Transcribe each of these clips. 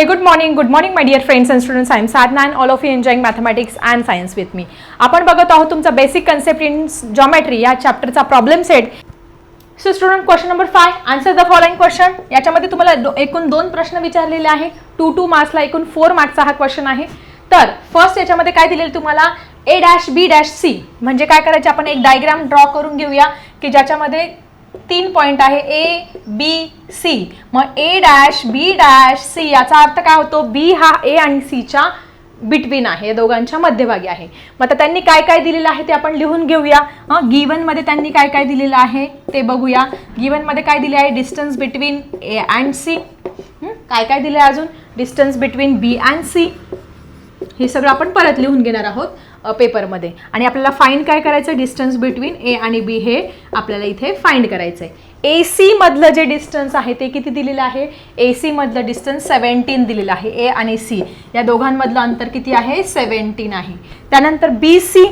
Hey, good morning, good morning, my dear friends and students. I am Sadhna and all of you enjoying mathematics and science with me. आपण बघत आहोत तुमचा basic concept in geometry या चॅप्टरचा problem set so student question number five answer the following question याच्यामध्ये तुम्हाला दो- एकूण दोन प्रश्न विचारलेले आहे. टू टू मार्क्सला एकूण फोर मार्क्सचा हा क्वेश्चन आहे. तर फर्स्ट याच्यामध्ये काय दिलेलं तुम्हाला? A dash B dash C म्हणजे काय करायचे? आपण एक डायग्राम ड्रॉ करून घेऊया की ज्याच्यामध्ये तीन पॉईंट आहे ए बी सी मग A dash B dash C याचा अर्थ काय होतो? बी हा ए आणि सीच्या बिटवीन आहे. या दोघांच्या मध्यभागी आहे. मग आता त्यांनी काय काय दिलेलं आहे ते आपण लिहून घेऊया. गिवनमध्ये त्यांनी काय काय दिलेलं आहे ते बघूया. गिवनमध्ये काय दिले आहे? Distance between A and C काय काय दिलं आहे अजून? Distance between B and C हे सगळं आपण परत लिहून घेणार आहोत. पेपरमध्ये आणि आपल्याला फाईंड काय करायचं डिस्टन्स बिटवीन ए आणि बी हे आपल्याला इथे फाईंड करायचं आहे ए सीमधलं जे डिस्टन्स आहे ते किती दिलेलं आहे? ए सीमधलं डिस्टन्स सेवन्टीन दिलेलं आहे. ए आणि सी या दोघांमधलं अंतर किती आहे? सेवन्टीन आहे. त्यानंतर बी सी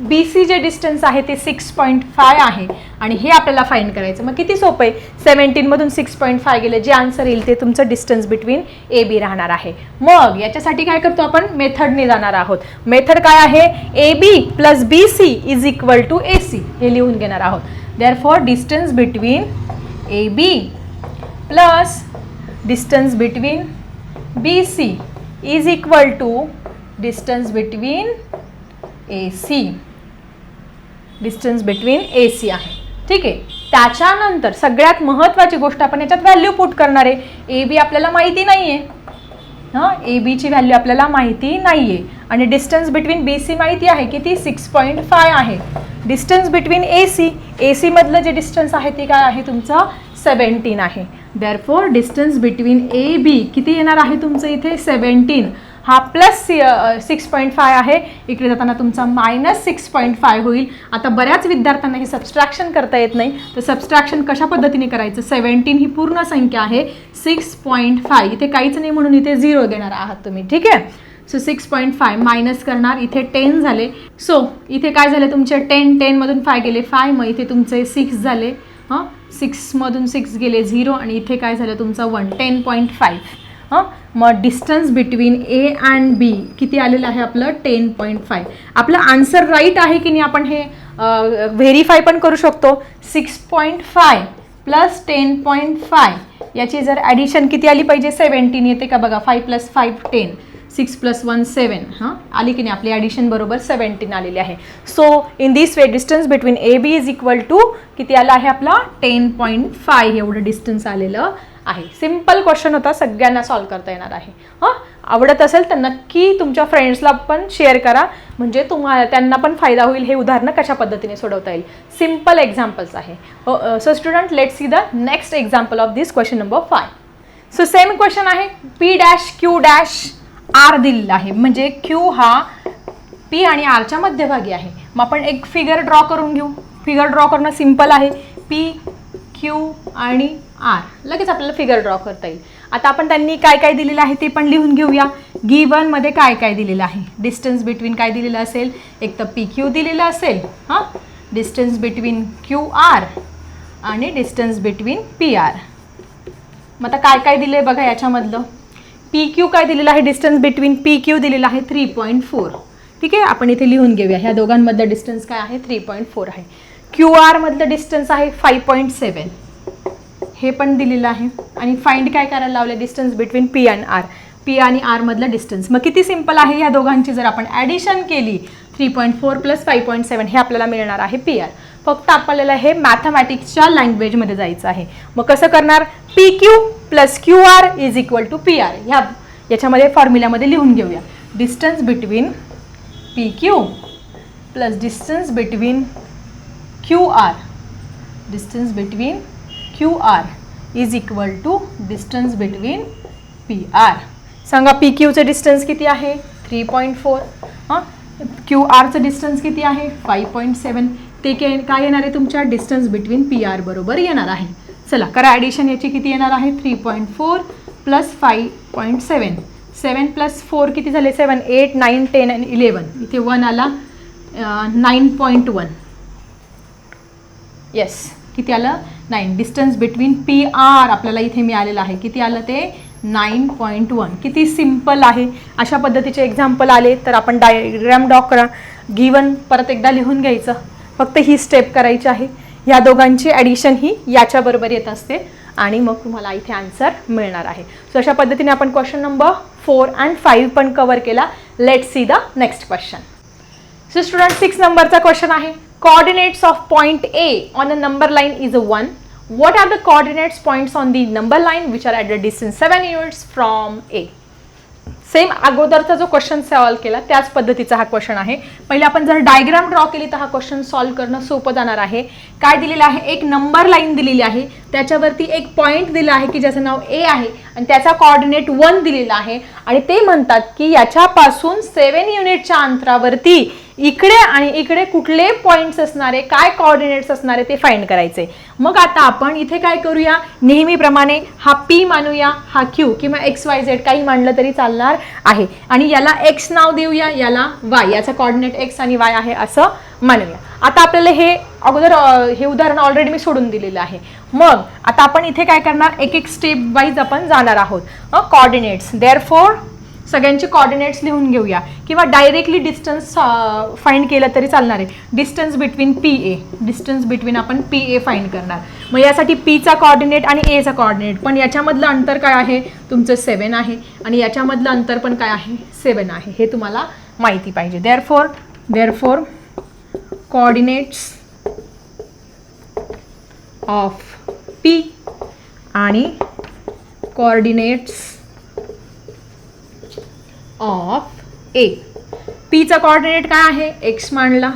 बी सी जे डिस्टन्स आहे ते सिक्स पॉईंट फाय आहे. आणि हे आपल्याला फाईंड करायचं. मग किती सोपं आहे? सेवन्टीनमधून सिक्स पॉईंट फाय गेले. जे आन्सर येईल ते तुमचं डिस्टन्स बिटवीन ए बी राहणार आहे. मग याच्यासाठी काय करतो आपण? मेथडने जाणार आहोत. मेथड काय आहे? A B plus B C is equal to A C हे लिहून घेणार आहोत. Therefore distance between A B plus distance between B C is equal to distance between A C distance between A C आहे. ठीक आहे? त्याच्यानंतर सगळ्यात महत्त्वाची गोष्ट आपण याच्यात व्हॅल्यू पुट करणार आहे. ए बी आपल्याला माहिती नाही आहे हां ए बीची व्हॅल्यू आपल्याला माहिती नाही आहे आणि डिस्टन्स बिटवीन बी सी माहिती आहे किती सिक्स पॉईंट फाय आहे. Distance between A C A सीमधलं जे डिस्टन्स आहे ते काय आहे? तुमचं सेवन्टीन आहे. Therefore distance between A B किती येणार आहे तुमचं इथे? सेवन्टीन हा प्लस सिक्स पॉईंट फाय आहे. इकडे जाताना तुमचा मायनस सिक्स पॉईंट फाय होईल. आता बऱ्याच विद्यार्थ्यांना हे सबस्ट्रॅक्शन करता येत नाही. तर सबस्ट्रॅक्शन कशा पद्धतीने करायचं? सेवन्टीन ही पूर्ण संख्या आहे. सिक्स पॉईंट फाय इथे काहीच नाही म्हणून इथे झिरो देणार आहात तुम्ही. ठीक आहे? So six point five minus करणार. इथे टेन झाले. सो इथे काय झाले तुमचे? टेन टेनमधून फाय गेले फाय मग इथे तुमचे सिक्स झाले. हां? सिक्समधून सिक्स गेले झिरो आणि इथे काय झालं तुमचं वन टेन पॉईंट फाईव्ह हां? मग distance between A and B किती आलेलं आहे आपलं? टेन पॉईंट फाय आपलं आन्सर राईट आहे की नाही आपण हे व्हेरीफाय पण करू शकतो. Six point five plus ten point five याची जर ॲडिशन किती आली पाहिजे? सेवन्टीन येते का बघा? Five plus five ten six plus one seven हां? आली की नाही? आपली ॲडिशन बरोबर सेवन्टीन आलेली आहे. So in this way distance between A B is equal to किती आला आहे आपला? टेन पॉईंट फाय एवढं डिस्टन्स आलेलं आहे. सिंपल क्वेश्चन होता सगळ्यांना सॉल्व करता येणार आहे. हां? आवडत असेल तर नक्की तुमच्या फ्रेंड्सला पण शेअर करा. म्हणजे तुम्हाला त्यांना पण फायदा होईल हे उदाहरणं कशा पद्धतीने सोडवता येईल? सिंपल एक्झाम्पल्स आहे. So student let see the next example of this question number five so same question आहे. P dash Q dash R दिलेला आहे. म्हणजे क्यू हा पी आणि आरच्या मध्यभागी आहे. मग आपण एक फिगर ड्रॉ करून घेऊ. फिगर ड्रॉ करणं सिंपल आहे. पी क्यू आणि आर लगेच आपल्याला फिगर ड्रॉ करता येईल. आता आपण त्यांनी काय काय दिलेलं आहे ते पण लिहून घेऊया. गिवनमध्ये काय काय दिलेलं आहे? डिस्टन्स बिटवीन काय दिलेलं असेल? एक तर पी क्यू दिलेलं असेल. हां? डिस्टन्स बिटवीन क्यू आर आणि डिस्टन्स बिटवीन पी आर मग आता काय काय दिलं आहे बघा याच्यामधलं? पी क्यू काय दिलेलं आहे? डिस्टन्स बिटवीन पी क्यू दिलेलं आहे थ्री पॉईंट फोर ठीक आहे? आपण इथे लिहून घेऊया. ह्या दोघांमधलं डिस्टन्स काय आहे? थ्री पॉईंट फोर आहे. क्यू आरमधलं डिस्टन्स आहे फाईव्ह पॉईंट सेवन हे पण दिलेलं आहे. आणि फाइंड काय करायला लावलं distance between P and R P आणि आरमधलं डिस्टन्स मग किती सिंपल आहे? ह्या दोघांची जर आपण ॲडिशन केली three point four plus five point seven हे आपल्याला मिळणार आहे पी आर फक्त आपल्याला हे मॅथमॅटिक्सच्या लँग्वेजमध्ये जायचं आहे. मग कसं करणार? P Q plus Q R is equal to P R ह्या याच्यामध्ये फॉर्म्युल्यामध्ये लिहून घेऊया. Distance between P Q plus distance between Q R distance between Q R is equal to distance between P R सांगा पी क्यूचं distance किती आहे? Three point four हां? क्यू आरचं डिस्टन्स किती आहे? फाईव्ह पॉईंट सेवन ते के काय येणार आहे तुमच्या डिस्टन्स बिटवीन पी आर बरोबर येणार आहे. चला करा ॲडिशन याची किती येणार आहे? Three point four plus five point seven seven plus four किती झाले? Seven eight nine ten and eleven इथे वन आला. नाईन पॉईंट वन येस किती आलं? Nine distance between P R आपल्याला इथे मिळालेलं आहे. किती आलं ते? नाईन पॉईंट वन किती सिंपल आहे. अशा पद्धतीचे एक्झाम्पल आले तर आपण डायग्राम ड्रॉ करा. गिवन परत एकदा लिहून घ्यायचं. फक्त ही स्टेप करायची आहे. ह्या दोघांची ॲडिशन ही याच्याबरोबर येत असते आणि मग तुम्हाला इथे आन्सर मिळणार आहे. सो अशा पद्धतीने आपण question number four and five पण कवर केला. Let see the next question so student six नंबरचा क्वेश्चन आहे. Coordinates of point A on a number line is a one What are the coordinates points on the number line which are at the distance 7 units from A? Same अगोदरचा जो question solve केला त्याच पद्धतीचा हा question आहे. पहिले आपण जर डायग्राम ड्रॉ केली तर हा क्वेश्चन सॉल्व करणं सोपं जाणार आहे. काय दिलेलं आहे? एक नंबर लाईन दिलेली आहे. त्याच्यावरती एक पॉईंट दिला आहे की ज्याचं नाव ए आहे आणि त्याचा कॉर्डिनेट वन दिलेला आहे. आणि ते म्हणतात की याच्यापासून सेवन युनिटच्या अंतरावरती इकडे आणि इकडे कुठले पॉईंट्स असणारे काय कॉर्डिनेट्स असणारे ते फाइंड करायचे. मग आता आपण इथे काय करूया? नेहमीप्रमाणे हा पी मानूया हा क्यू किंवा एक्स वाय झेड काही मानलं तरी चालणार आहे. आणि याला एक्स नाव देऊया याला वाय याचा कॉर्डिनेट एक्स आणि वाय आहे असं मानूया. आता आपल्याला हे अगोदर हे उदाहरण ऑलरेडी मी सोडून दिलेलं आहे. मग आता आपण इथे काय करणार? एक एक स्टेप वाईज आपण जाणार आहोत. कॉर्डिनेट्स देअर फोर सगळ्यांचे कॉर्डिनेट्स लिहून घेऊया. किंवा डायरेक्टली डिस्टन्स फाइंड केलं तरी चालणार आहे. Distance between P A distance between आपण पी ए फाईंड करणार. मग यासाठी पीचा कॉर्डिनेट आणि एचा कॉर्डिनेट पण याच्यामधलं अंतर काय आहे? तुमचं सेवन आहे. आणि याच्यामधलं अंतर पण काय आहे? सेवन आहे. हे तुम्हाला माहिती पाहिजे. Therefore therefore coordinates of P आणि कॉर्डिनेट्स ऑफ ए. पीचा कॉर्डिनेट काय आहे? एक्स मांडला.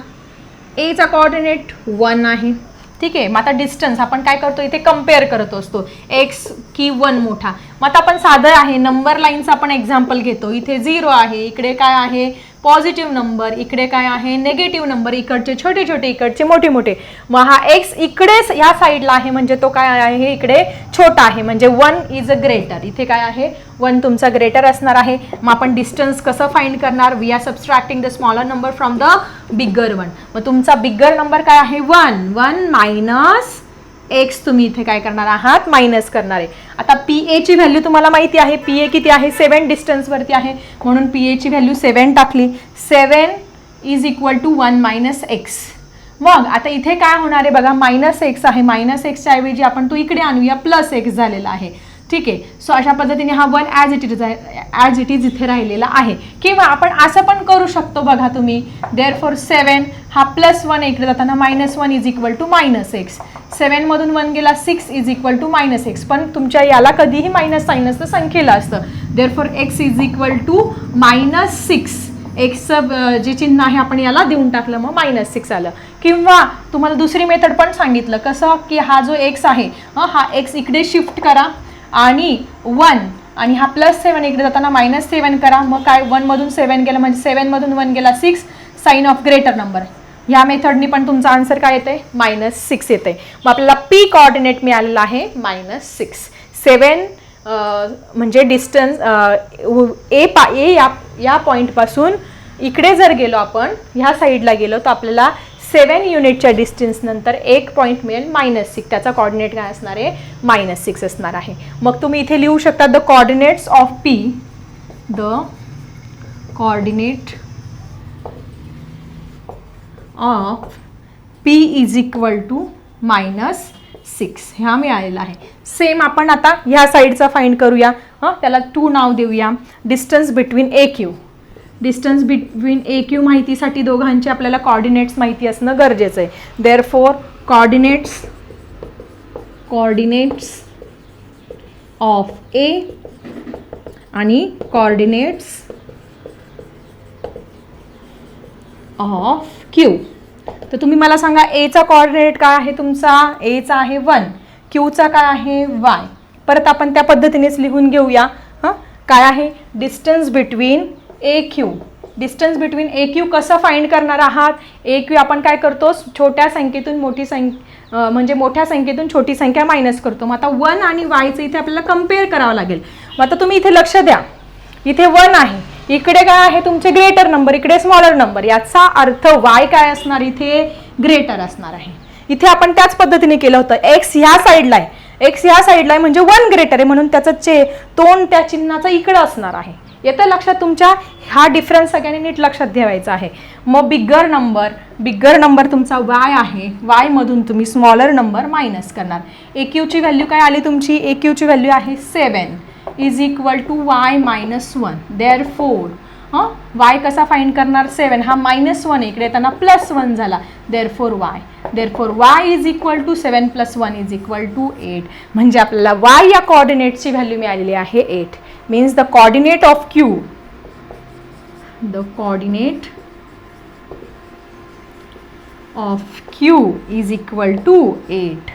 एचा कॉर्डिनेट वन आहे. ठीक आहे? मग आता डिस्टन्स आपण काय करतो? इथे कंपेअर करत असतो. एक्स की वन मोठा. मग आता आपण साधं आहे. नंबर लाईनचं आपण एक्झाम्पल घेतो. इथे झिरो आहे. इकडे काय आहे? पॉझिटिव्ह नंबर इकडे काय आहे? नेगेटिव्ह नंबर इकडचे छोटे छोटे इकडचे मोठे मोठे. मग हा एक्स इकडेच ह्या साईडला आहे म्हणजे तो काय आहे? इकडे छोटा आहे म्हणजे वन इज अ ग्रेटर इथे काय आहे? वन तुमचा ग्रेटर असणार आहे. मग आपण डिस्टन्स कसं फाइंड करणार? We are subtracting the smaller number from the bigger one मग तुमचा बिगर नंबर काय आहे? वन वन मायनस एक्स तुम्ही इथे काय करणार आहात? मायनस करणार आहे. आता पी एची व्हॅल्यू तुम्हाला माहिती आहे. पी ए किती आहे? सेवन डिस्टन्सवरती आहे. म्हणून पी एची व्हॅल्यू सेवन टाकली. Seven is equal to one minus X. मग आता इथे काय होणार आहे बघा? मायनस एक्स आहे. मायनस एक्सच्या ऐवजी आपण तो इकडे आणूया. प्लस एक्स झालेला आहे. ठीक आहे? सो अशा पद्धतीने हा one as it is as it is इथे राहिलेला आहे. किंवा आपण असं पण करू शकतो बघा तुम्ही. देअर फॉर सेवन हा प्लस वन इकडे जाताना minus one is equal to minus X सेवनमधून one गेला six is equal to minus X पण तुमच्या याला कधीही मायनस साईन असतं संख्येला असतं. Therefore X is equal to minus six एक्सचं जे चिन्ह आहे आपण याला देऊन टाकलं मग मायनस सिक्स आलं. किंवा तुम्हाला दुसरी मेथड पण सांगितलं कसं की हा जो एक्स आहे हं, हा एक्स इकडे शिफ्ट करा आणि वन आणि हा प्लस सेवन इकडे जाताना मायनस सेवन करा. मग काय वनमधून सेवन गेला म्हणजे सेवनमधून वन गेला six sign of greater number ह्या मेथडनी पण तुमचा आन्सर काय येते मायनस सिक्स येते मग आपल्याला पी कॉर्डिनेट मिळालेला आहे मायनस सिक्स. सेवन म्हणजे डिस्टन्स ए पा ए या या पॉईंटपासून इकडे जर गेलो आपण ह्या साईडला गेलो तर आपल्याला सेवन युनिटच्या डिस्टन्स नंतर एक पॉईंट मिळेल मायनस सिक्स. त्याचा कॉर्डिनेट काय असणार आहे? मायनस सिक्स असणार आहे. मग तुम्ही इथे लिहू शकता the coordinates of P the coordinate of P is equal to minus six ह्या मिळालेला आहे. सेम आपण आता ह्या साईडचा फाइंड करूया. हां त्याला टू नाव देऊया. Distance between A Q distance between A Q माहितीसाठी दोघांचे आपल्याला कॉर्डिनेट्स माहिती असणं गरजेचं आहे. Therefore coordinates coordinates of A आणि कॉर्डिनेट्स ऑफ क्यू तर तुम्ही मला सांगा एचा कॉर्डिनेट काय आहे तुमचा? एचा आहे वन क्यूचा काय आहे? वाय परत आपण त्या पद्धतीनेच लिहून घेऊया. हां? काय आहे? Distance between A Q distance between A Q कसं फाइंड करणार आहात? ए क्यू आपण काय करतो? छोट्या संख्येतून मोठी संख्या म्हणजे मोठ्या संख्येतून छोटी संख्या मायनस करतो. मग आता वन आणि वायचं इथे आपल्याला कंपेअर करावं लागेल. मग आता तुम्ही इथे लक्ष द्या. इथे वन आहे. इकडे काय आहे तुमचे ग्रेटर नंबर इकडे स्मॉलर नंबर याचा अर्थ वाय काय असणार? इथे ग्रेटर असणार आहे. इथे आपण त्याच पद्धतीने केलं होतं. एक्स ह्या साईडला आहे. एक्स ह्या साईडला आहे म्हणजे वन ग्रेटर आहे म्हणून त्याचं चे तोंड त्या चिन्हाचं इकडं असणार आहे. येतं लक्षात तुमच्या? हा डिफरन्स सगळ्यांनी नीट लक्षात ठेवायचा आहे. मग बिग्गर नंबर बिग्गर नंबर तुमचा वाय आहे. वायमधून तुम्ही स्मॉलर नंबर मायनस करणार. ए क्यूची व्हॅल्यू काय आली तुमची? ए क्यूची व्हॅल्यू आहे seven is equal to Y minus one therefore हां वाय कसा फाईंड करणार? सेवन हा मायनस वन इकडे येताना प्लस वन झाला. Therefore Y therefore Y is equal to seven plus one is equal to eight म्हणजे आपल्याला वाय या कॉर्डिनेटची व्हॅल्यू मिळालेली आहे eight means the coordinate of Q the coordinate of Q is equal to eight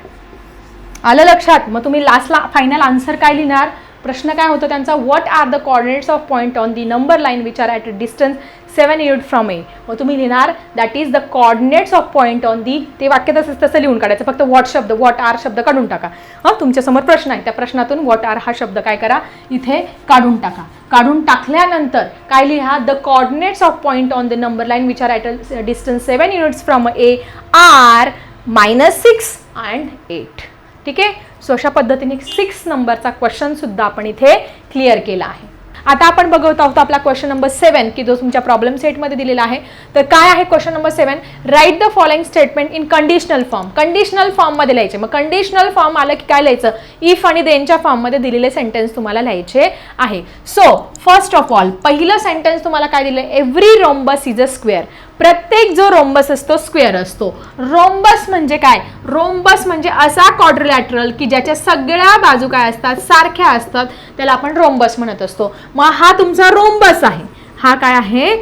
आलं लक्षात? मग तुम्ही लास्टला फायनल आन्सर काय लिहिणार? प्रश्न काय होतं त्यांचा what are the coordinates of point on the number line which are at a distance seven unit from A मग तुम्ही लिहिणार that is the coordinates of point on the ते वाक्य तसं तसं लिहून काढायचं फक्त व्हॉट शब्द व्हॉट आर शब्द काढून टाका. हां तुमच्यासमोर प्रश्न आहे त्या प्रश्नातून व्हॉट आर हा शब्द काय करा इथे काढून टाका. काढून टाकल्यानंतर काय लिहा the coordinates of point on the number line which are at a distance seven units from A are minus six and eight ठीक आहे? सो अशा पद्धतीने सिक्स नंबरचा क्वेश्चन सुद्धा आपण इथे क्लिअर केला आहे. आता आपण बघत आहोत आपला क्वेश्चन नंबर सेवन की जो तुमच्या प्रॉब्लेम सेटमध्ये दिलेला आहे. तर काय आहे question number seven write the following statement in conditional form conditional फॉर्ममध्ये लिहायचे. मग कंडिशनल फॉर्म आलं की काय लिहायचं? इफ आणि देनच्या फॉर्ममध्ये दिलेले सेंटेन्स तुम्हाला लिहायचे आहे. सो फर्स्ट ऑफ ऑल पहिलं सेंटेन्स तुम्हाला काय दिलं? Every rhombus is a square प्रत्येक जो रोम्बस असतो स्क्वेअर असतो. रोम्बस म्हणजे काय? रोम्बस म्हणजे असा क्वाड्रिलॅटरल की ज्याच्या सगळ्या बाजू काय असतात? सारख्या असतात. त्याला आपण रोम्बस म्हणत असतो. मग हा तुमचा रोम्बस आहे. हा काय आहे?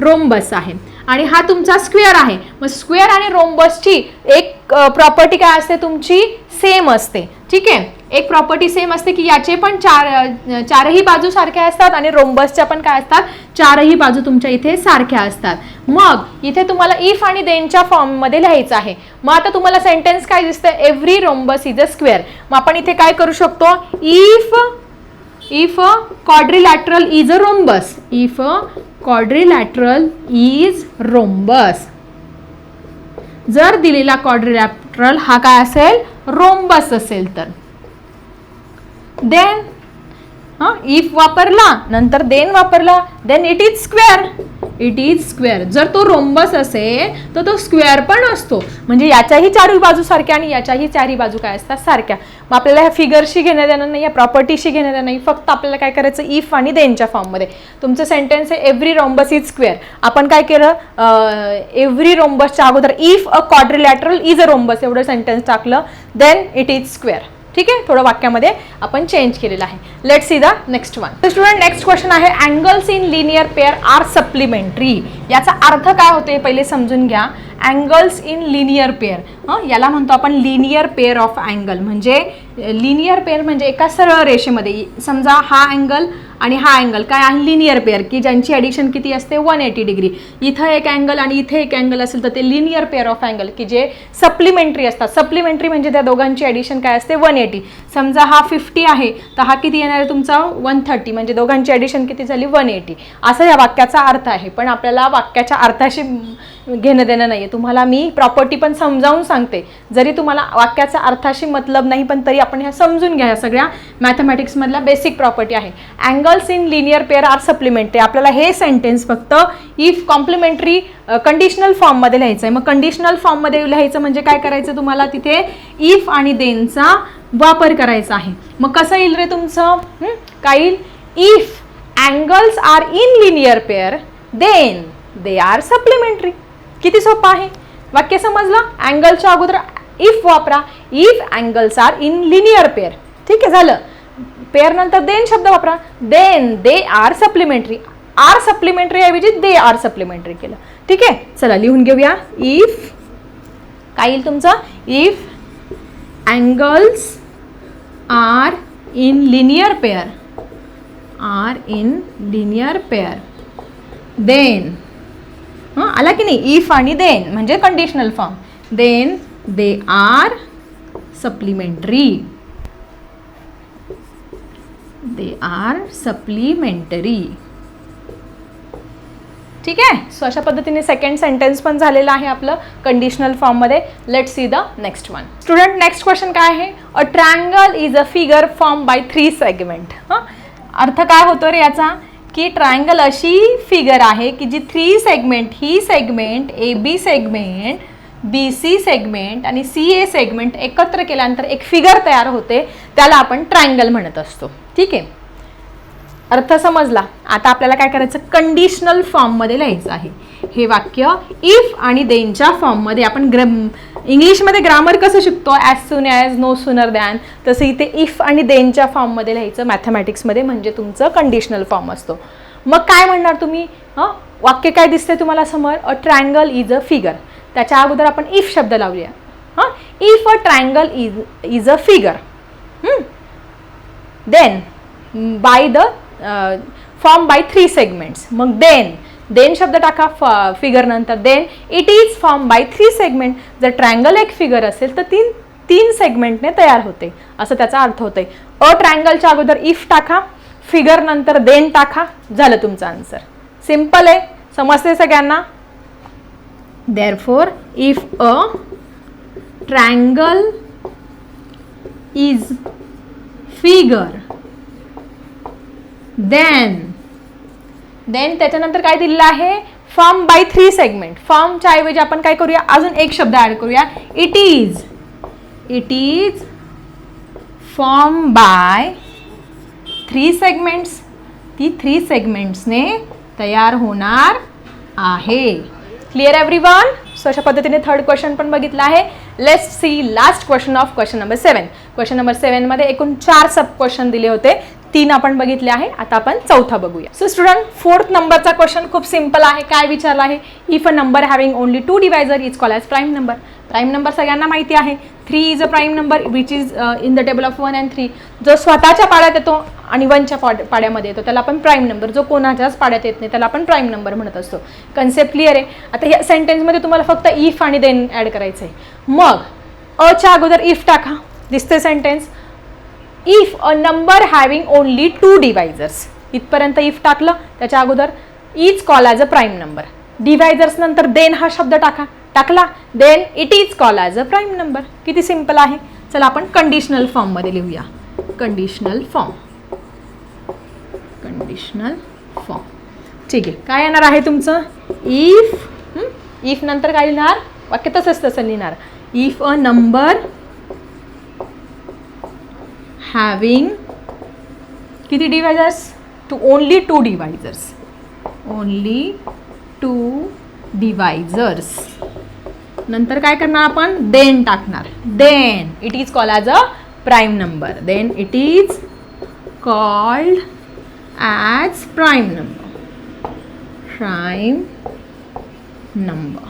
रोम्बस आहे. आणि हा तुमचा स्क्वेअर आहे. मग स्क्वेअर आणि रोम्बसची एक प्रॉपर्टी काय असते तुमची? सेम असते. ठीक आहे? एक प्रॉपर्टी सेम असते की याचे पण चार चारही बाजू सारख्या असतात आणि रोम्बसच्या पण काय असतात? चारही बाजू तुमच्या इथे सारख्या असतात. मग इथे तुम्हाला इफ आणि देनच्या फॉर्ममध्ये लिहायचं आहे. मग आता तुम्हाला सेंटेन्स काय दिसतं every rhombus is a square मग आपण इथे काय करू शकतो? If if quadrilateral is a rhombus if if is rhombus जर दिलेला quadrilateral हा काय असेल? रोम्बस असेल तर. देन हा इफ वापरला नंतर देन वापरला then it is square it is square जर तो रोम्बस असेल तर तो स्क्वेअर पण असतो. म्हणजे याच्याही चारही बाजू सारख्या आणि याच्याही चारही बाजू काय असतात? सारख्या. मग आपल्याला ह्या फिगरशी घेण्यात येणार नाही या प्रॉपर्टीशी घेण्यात येणार नाही. फक्त आपल्याला काय करायचं? इफ आणि देनच्या फॉर्ममध्ये तुमचं सेंटेन्स आहे एव्हरी रोम्बस इज स्क्वेअर आपण काय केलं? एव्हरी रोम्बसच्या अगोदर if a quadrilateral is a rhombus एवढं सेंटेन्स टाकलं. देन इट इज स्क्वेअर ठीक आहे? थोडं वाक्यामध्ये आपण चेंज केलेलं आहे. Let see the next one तर स्टुडंट नेक्स्ट क्वेश्चन आहे angles in linear pair are supplementary याचा अर्थ काय होते पहिले समजून घ्या. अँगल्स इन लिनियर पेअर हं? याला म्हणतो आपण लिनियर पेअर ऑफ अँगल म्हणजे लिनियर पेअर म्हणजे एका सरळ रेषेमध्ये. समजा हा अँगल आणि हा अँगल काय आहे? लिनियर पेअर की ज्यांची ॲडिशन किती असते? वन एटी डिग्री इथं एक अँगल आणि इथे एक अँगल असेल तर ते लिनियर पेअर ऑफ अँगल की जे सप्लिमेंटरी असतात. सप्लिमेंटरी म्हणजे त्या दोघांची ॲडिशन काय असते? वन एटी समजा हा फिफ्टी आहे तर हा किती येणार आहे तुमचा? वन थर्टी म्हणजे दोघांची ॲडिशन किती झाली? वन एटी असा या वाक्याचा अर्थ आहे. पण आपल्याला वाक्याच्या अर्थाशी घेणं देणं नाही आहे तुम्हाला मी प्रॉपर्टी पण समजावून सांगते. जरी तुम्हाला वाक्याचा अर्थाशी मतलब नाही पण तरी आपण ह्या समजून घ्या या सगळ्या मॅथमॅटिक्समधल्या बेसिक प्रॉपर्टी आहे. Angles in linear pair are supplementary आपल्याला हे सेंटेन्स फक्त इफ कॉम्प्लिमेंटरी कंडिशनल फॉर्ममध्ये लिहायचं आहे मग कंडिशनल फॉर्ममध्ये लिहायचं म्हणजे काय करायचं तुम्हाला? तिथे इफ आणि देनचा वापर करायचा आहे. मग कसं येईल रे तुमचं? काय येईल? If angles are in linear pair then they are supplementary किती सोपं आहे? वाक्य समजलं? अँगलच्या अगोदर इफ वापरा. If angles are in linear pair ठीक आहे झालं. पेअर नंतर देन शब्द वापरा. Then they are supplementary are supplementary ऐवजी दे आर सप्लिमेंटरी केलं. ठीक आहे? चला लिहून घेऊया. इफ काय येईल तुमचं? If angles are in linear pair are in linear pair then हां आला की नाही? इफ आणि देन म्हणजे conditional form then they are supplementary they are supplementary ठीक आहे? सो अशा पद्धतीने सेकंड सेंटेन्स पण झालेलं आहे आपलं कंडिशनल फॉर्ममध्ये let see the next one student next question काय आहे? A triangle is a figure form by three segment हां? अर्थ काय होतो रे याचा? की ट्रायंगल अशी फिगर आहे की जी three segment he segment A B segment B C segment आणि सी ए सेगमेंट एकत्र केल्यानंतर एक फिगर तयार होते. त्याला आपण ट्रायंगल म्हणत असतो. ठीक आहे? अर्थ समजला? आता आपल्याला काय करायचं? कंडिशनल फॉर्ममध्ये लिहायचं आहे. हे वाक्य इफ आणि देनच्या फॉर्ममध्ये आपण ग्र इंग्लिशमध्ये ग्रामर कसं शिकतो as soon as no sooner than तसं इथे इफ आणि देनच्या फॉर्ममध्ये लिहायचं. मॅथमॅटिक्समध्ये म्हणजे तुमचं कंडिशनल फॉर्म असतो. मग काय म्हणणार तुम्ही? हां? वाक्य काय दिसते तुम्हाला समोर? A triangle is a figure त्याच्या अगोदर आपण इफ शब्द लावूया. हां? If a triangle is is a figure then by the form by three segments मग देन देन शब्द टाका फ फिगर नंतर. Then it is form by three segment जर ट्रँगल एक फिगर असेल तर तीन तीन सेगमेंटने तयार होते. असं त्याचा अर्थ होतोय. अ ट्रँगलच्या अगोदर इफ टाका फिगर नंतर देन टाका. झालं तुमचं आन्सर सिंपल आहे. समजते सगळ्यांना? Therefore if a triangle is figure then then त्याच्यानंतर काय दिलेलं आहे? फॉर्म बाय थ्री सेगमेंट फॉर्मच्या ऐवजी आपण काय करूया? अजून एक शब्द ॲड करूया. It is it is form by three segments ती थ्री सेगमेंट्सने तयार होणार आहे. क्लिअर एव्हरी वन सो अशा पद्धतीने थर्ड क्वेश्चन पण बघितलं आहे. Let's see last question of question number seven question number सेवनमध्ये एकूण चार सब क्वेश्चन दिले होते. तीन आपण बघितले आहे. आता आपण चौथा बघूया. सो स्टुडंट फोर्थ नंबरचा क्वेश्चन खूप सिंपल आहे. काय विचारला आहे? If a number having only two divisor is call as prime number prime number सगळ्यांना माहिती आहे. Three is a prime number which is in the table of one and three जो स्वतःच्या पाड्यात येतो आणि वनच्या पाड पाड्यामध्ये येतो त्याला आपण प्राईम नंबर जो कोणाच्याच पाड्यात येत नाही त्याला आपण प्राईम नंबर म्हणत असतो. कन्सेप्ट क्लिअर आहे? आता ह्या सेंटेन्समध्ये तुम्हाला फक्त इफ आणि देन ॲड करायचं आहे मग अच्या अगोदर इफ टाका. दिसते sentence if a number having only two divisors इथपर्यंत इफ टाकलं त्याच्या अगोदर is call as a prime number divisors नंतर देन हा शब्द टाका. टाकला then it is call as a prime number किती सिंपल आहे? चला आपण कंडिशनल फॉर्ममध्ये लिहूया. कंडिशनल फॉर्म कंडिशनल फॉर्म ठीक आहे. काय येणार आहे तुमचं? इफ इफ नंतर काय लिहिणार? वाक्य तसंच तसं लिहिणार. इफ अ नंबर हॅविंग किती divisors two only two divisors only two divisors नंतर काय करणार आपण? देन टाकणार. Then it is call as a prime number then it is called as prime number prime number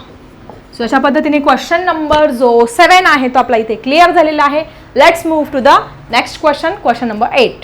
so अशा पद्धतीने question number जो सेवन आहे तो आपला इथे क्लिअर झालेला आहे. Let's move to the next question question number eight